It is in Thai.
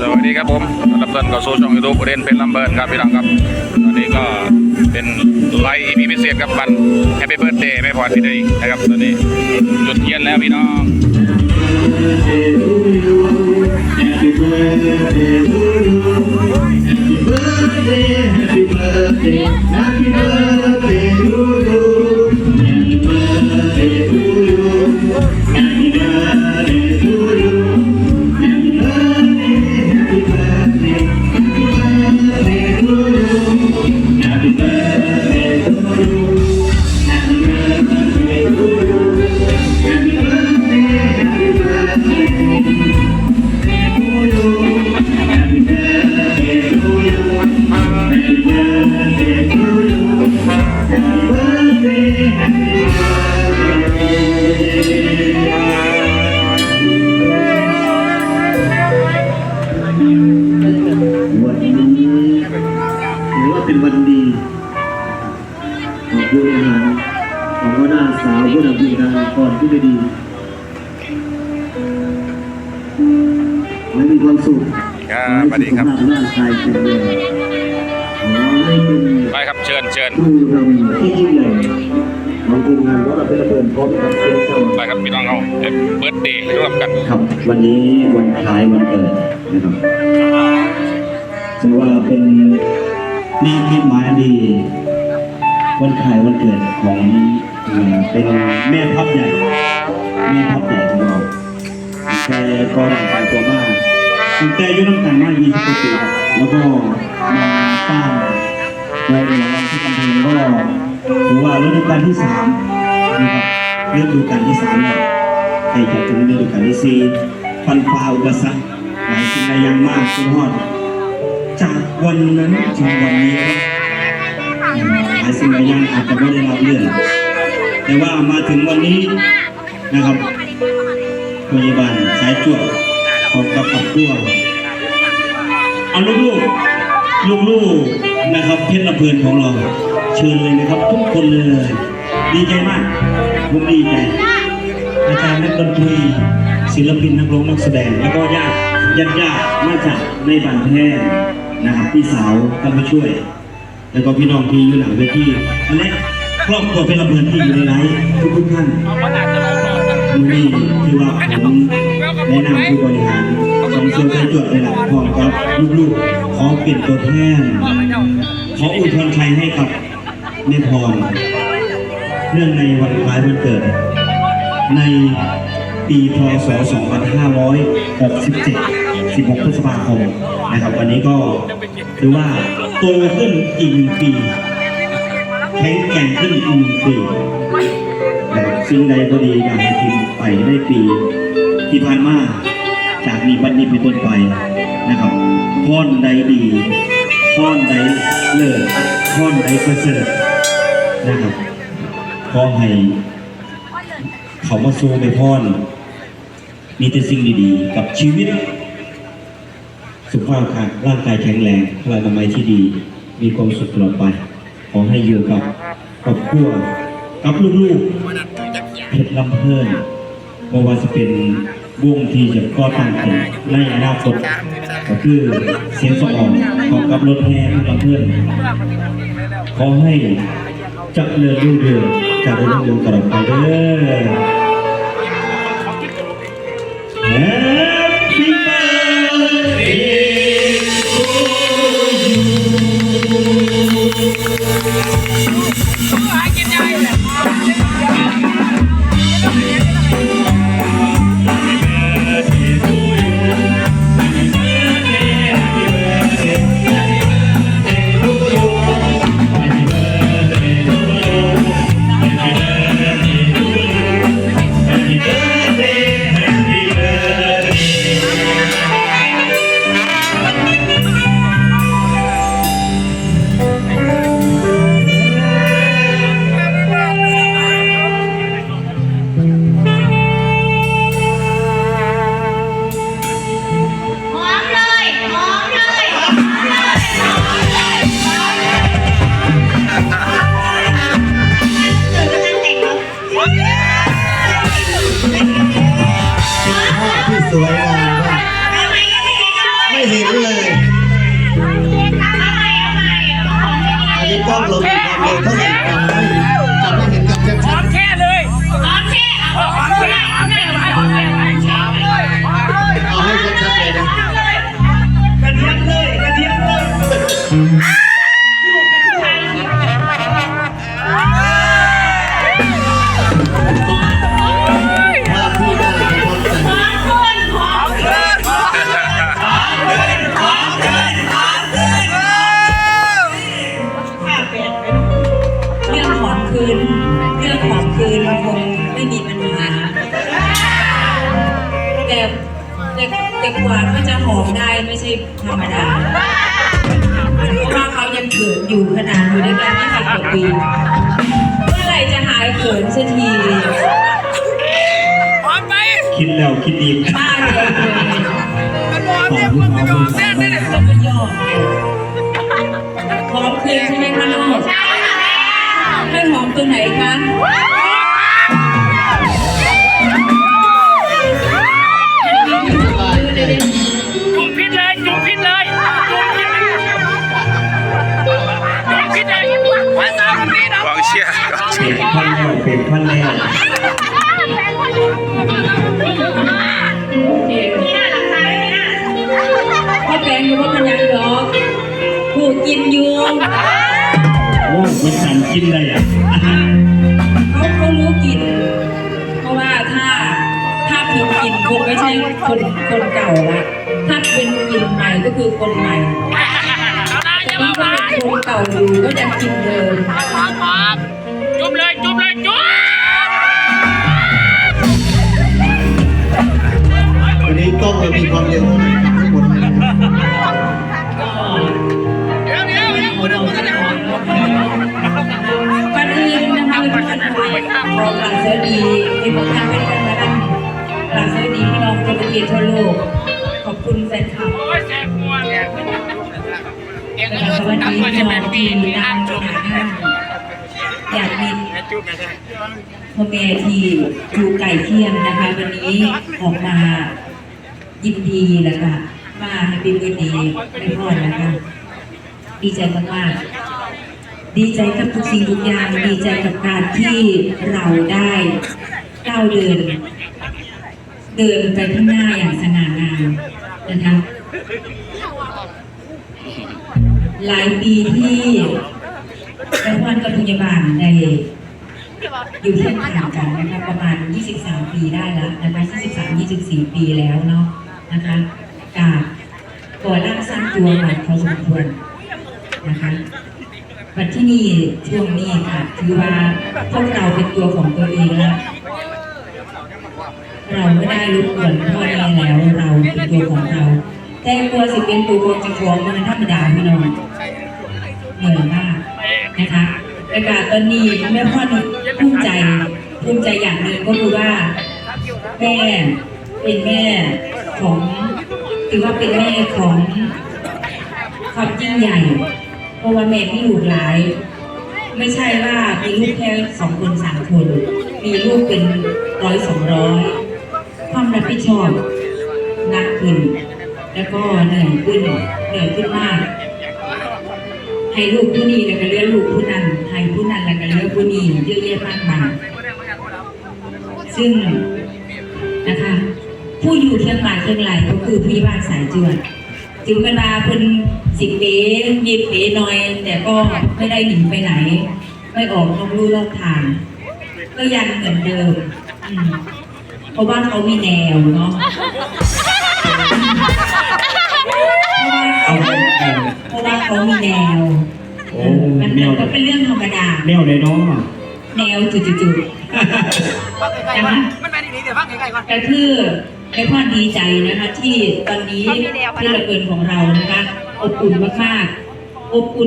สวัสดีครับผมรับต้นกับโซช่องยูทูบเรนเป็นลำเบิร์นครับพี่น้องครับตอนนี้ก็เป็นไลฟ์ EP พิเศษกับวันแฮปปี้เบิร์ดเดย์แม่พรพี่ดีนะครับตอนนี้จุดเทียนแล้วพี่น้อง Happy birthday to you. Happy birthday, happy birthday, happy birthday to you. Happy วันนี้ถือว่าเป็นวันดีของผู้บริหารของหัวหน้าสาวผู้นำทีมงานก่อนที่จะดีขอให้มีความสุขครับสวัสดีครับขอให้สุขภาพร่างกายแข็งแรงขอให้เป็น ไปครับเชิญเชิญผู้นำที่ยิ่งใหญ่ของทีมงานเพราะเราเป็นระเบิดพร้อมกับเสียงเศร้าไปครับพี่น้องเขาเบิร์ดเดย์ร่วมกัน ครับ วันนี้วันคล้ายวันเกิดนะครับถือว่าเป็นนี่คิดหมายอันดี วันคล้ายวันเกิดของเอ่อเป็นแม่ทัพใหญ่แม่ทัพใหญ่ของเราแต่ก็ร่างกายตัวมากตั้งแต่อายุน้ำกันมากยี่สิบปีครับแล้วก็มา สร้งในหลวงที่กำแพงก็ถือว่าฤดูกาลที่สามนะครับฤดูกาลที่สามเนี่ยใกล้จะถึงฤดูกาลที่สี่ฟันฝ่าอุปสรรคหลายสิ่งหลายอย่างมากจนฮอดจากวันนั้นถึงวันนี้ครับอืมหลายสิ่งหลายอย่างอาจจะไม่ได้รับเรื่องแต่ว่ามาถึงวันนี้นะครับพยาบาลสายจวดของกับปักตัวเอาลูกๆ ลูกๆนะครับเพชรลำเพลินของเรา เชิญเลยนะครับ ทุกคนเลย ดีใจมากผมดีใจอาจารย์นักดนตรีศิลปินนักร้องนักแสดง แล้วก็ญาติญาติญาติมาจากในบ้านแพร่นะครับพี่สาวก็มาช่วย แล้วก็พี่น้องที่อยู่หลังเวทีและครอบครัวเป็นระเบิดที่อยู่ในไลฟ์ทุกทุกท่านวันนี้ที่ว่าผมแนะนำผู้บริหาร ของเซลล์ไทยจวดในหลักพอมครับลูกๆขอเปลี่ยนตัวแทนขออวยพรชัยให้กับเนพรเนื่องในวันคล้ายวันเกิด ในปีพศ 2567 16 พฤษภาคมนะครับวันนี้ก็ถือว่าโตขึ้นอีกหนึ่งปีแข็งแกร่งขึ้นอีกหนึ่งปีนะครับสิ่งใดก็ดีอยากให้ทีมไปได้ปีที่ผ่านมา จากนี้บัดนี้เป็นต้นไปนะครับพรใดดีพรใดเลิศพรใดประเสริฐนะครับขอให้เขามาสู้ไปพ่อนมีแต่สิ่งดีๆ กับชีวิต สุขภาพค่ะร่างกายแข็งแรงพลานามัยที่ดี มีความสุขตลอดไป ขอให้อยู่กับครอบครัวกับลูกๆเพชรลำเพลินไม่ว่าจะเป็น วงที่จะก่อตั้งขึ้นในอนาคตก็คือเสียงสะออนของกับรถแห่เพชรลำเพลินขอให้เจะเริญรุ่งเรืองเจะเริญรุ่งเรืองตลอดไปเด้อ Happy birthday to you. ต้องลงความเร็วเท่าไหร่ แต่แต่กว่าเขาจะหอมได้ไม่ใช่ธรรมดาเพราะว่าเขายังเขินอยู่ขนาดอยู่ด้วยกันไม่สิบกว่าปีเมื่อไหร่จะหายเขินสักทีคิดแล้วคิดดีบ้าเลยเลยขอที่เขาเป็นแล้วก็ยอดพร้อมคืนใช่ไหมคะลูกให้หอมตัวไหนคะ เชีเป็ยนร์พันแล้วเป็นพันแล้วโอเคพ่อแปลงอยู่ว่ามันยังดอกผูกกินอยู่โอ้คนสันกินได้อะเขาเขารู้กลิ่นเพราะว่าถ้าถ้าผิดกลิ่นคงไม่ใช่คนคนเก่าละถ้าเป็นกลิ่นใหม่ก็คือคนใหม่เอาละอย่านี่มาก็บ้าเป็นคนเก่าอยู่ก็ยังกินเดิมจุ่ม วันนี้กล้องเรามีความเร็วเท่าไหร่ครับทุกคนนะครับก็เดี๋ยวเดี๋ยวเดี๋ยวก่อนอื่นนะคะเป็นการขายของหลังเสดีที่พวกท่านเป็นกันมาดั้งหลังเสดีพี่น้องคนเกีทั่วโลก ขอบคุณแฟนคลับโอ้ยแสบหัวเนี่ยเอ็งนะอาคะยุสวัสต่ำมาในแบบปีนี้นะจุ๊บอยากมีจุ๊บนะพ่อแม่ที่จูไก่เที่ยงนะคะวันนี้ออกมา ยินดีแล้วค่ะมาให้เป็นวันนี้ไม่พอนะคะดีใจมากๆดีใจกับทุกสิ่งทุกอย่างดีใจกับการที่เราได้ก้าวเดิน เดินไปข้างหน้าอย่างสง่างามนะคะหลายปีที่แม่พรกับพยาบาลได้อยู่เทียบทางกันนะคะประมาณ 23 ปีได้แล้วนะคะ23 24 ปีแล้วเนาะ นะคะกาก่อร่างสร้างตัวมาพอสมควรนะคะวันที่นี่ช่วงนี้ค่ะถือว่าพวกเราเป็นตัวของตัวเองแล้วเราไม่ได้รบกวนพ่อแม่แล้วเราเป็นตัวของเรา แต่กลัวสิเป็นตัวของเจ้าของมันธรรมดาพี่น้องเหนื่อยมากนะคะแต่การตอนนี้แม่พ่อนี่ภูมิใจภูมิใจอย่างหนึ่งก็คือว่าแม่เป็นแม่ ของถือว่าเป็นแม่ของความยิ่งใหญ่เพราะว่าแม่มีลูกหลาย ไม่ใช่ว่ามีลูกแค่สองคนสามคน มีลูกเป็นร้อยสองร้อยความรับผิดชอบหนักขึ้น แล้วก็เหนื่อยขึ้นเหนื่อยขึ้นมากให้ลูกผู้นี้แล้วก็เลี้ยงลูกผู้นั้นให้ผู้นั้นแล้วก็เลี้ยงผู้นี้เยอะแยะมากมายซึ่งนะคะ ผู้อยู่เชียงรายเชียงรายก็คือพี่บ้านสายจวนถึงเวลาเป็นสิบเป๋ยีบเป๋หน่อย แต่ก็ไม่ได้หนีไปไหน ไม่ออกนอกลู่นอกทาง ก็ยังเหมือนเดิมอืมเพราะว่าเขามีแนวเนาะเพราะว่าเอาเขาเอาเพราะว่าเขามีแนวโอ้มันแนวก็เป็นเรื่องธรรมดาแนวเลยเนาะแนวจุดๆๆนะคะมันเป็นอย่างนี้เดี๋ยวฟังใกล้ๆก่อนก็คือ ในพ่อดีใจนะคะที่ตอนนี้ที่ระเบิดของเรานะคะอบอุ่นมากๆอบอุ่น